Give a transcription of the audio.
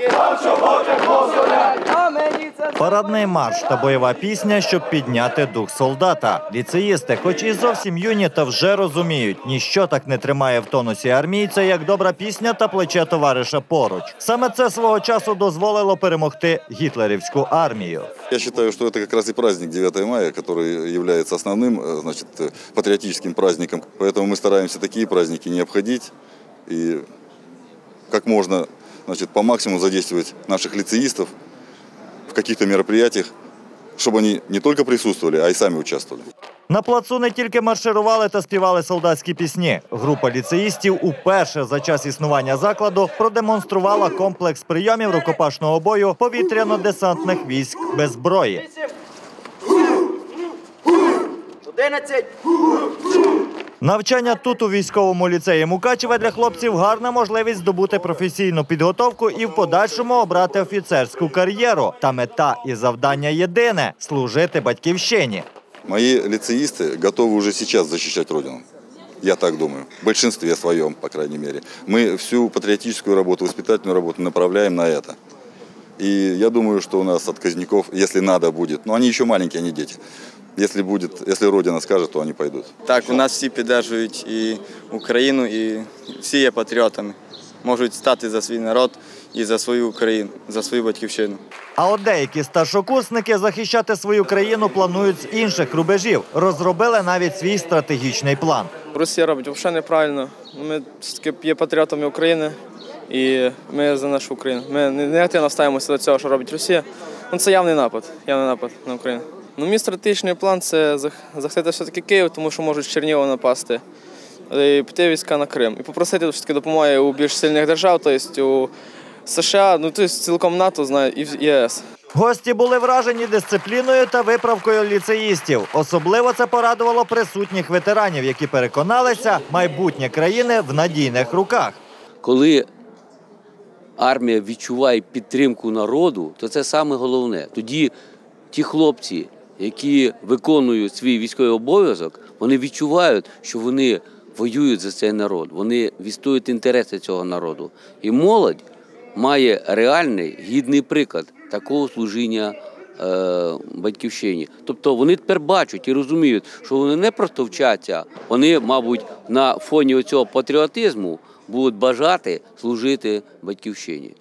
козаки, а мені це Парадний марш та бойова пісня, щоб підняти дух солдата. Ліцеїсти, хоч і зовсім юні, та вже розуміють, ніщо так не тримає в тонусі армійця, як добра пісня та плече товариша поруч. Саме це свого часу дозволило перемогти гітлерівську армію. Я считаю, что это как раз и праздник 9 мая, который является основным э, значит, э, патриотическим праздником. Поэтому мы стараемся такие праздники не обходить и как можно значит, по максимуму задействовать наших лицеистов в каких-то мероприятиях, чтобы они не только присутствовали, а и сами участвовали. На плацу не тільки марширували та співали солдатські пісні. Група ліцеїстів уперше за час існування закладу продемонструвала комплекс прийомів рукопашного бою повітряно-десантних військ без зброї. Одинадцять. Навчання тут у військовому ліцеї Мукачева для хлопців гарна можливість здобути професійну підготовку і в подальшому обрати офіцерську кар'єру. Та мета і завдання єдине служити батьківщині. Мои лицеисты готовы уже сейчас защищать Родину. Я так думаю. В большинстве своем, по крайней мере. Мы всю патриотическую работу, воспитательную работу направляем на это. И я думаю, что у нас отказников, если надо будет, но они еще маленькие, они дети. Если будет, если Родина скажет, то они пойдут. Так, у нас всі підтримують і Україну, і всі є патріотами. Можуть стати за свій народ і за свою Україну, за свою батьківщину. А от деякі старшокурсники захищати свою країну планують з інших рубежів. Розробили навіть свій стратегічний план. Росія робить взагалі неправильно. Ми все-таки є патріотами України і ми за нашу Україну. Ми негативно ставимося до цього, що робить Росія. Ну, це явний напад, явний напад на Україну. Ну, мій стратегічний план це захистити все-таки Київ, тому що можуть з Чернігова напасти. І піти війська на Крим. І попросити все-таки допомоги у більш сильних держав, тобто у США, ну тобто цілком НАТО знає, і в ЄС. Гості були вражені дисципліною та виправкою ліцеїстів. Особливо це порадувало присутніх ветеранів, які переконалися, майбутнє країни в надійних руках. коли армія відчуває підтримку народу, то це саме головне. Тоді ті хлопці, які виконують свій військовий обов'язок, вони відчувають, що вони воюють за цей народ, вони відстоюють інтереси цього народу. І молодь має реальний гідний приклад такого служіння. е, Батьківщині, тобто вони тепер бачать і розуміють, що вони не просто вчаться, вони, мабуть, на фоні цього патріотизму будуть бажати служити батьківщині.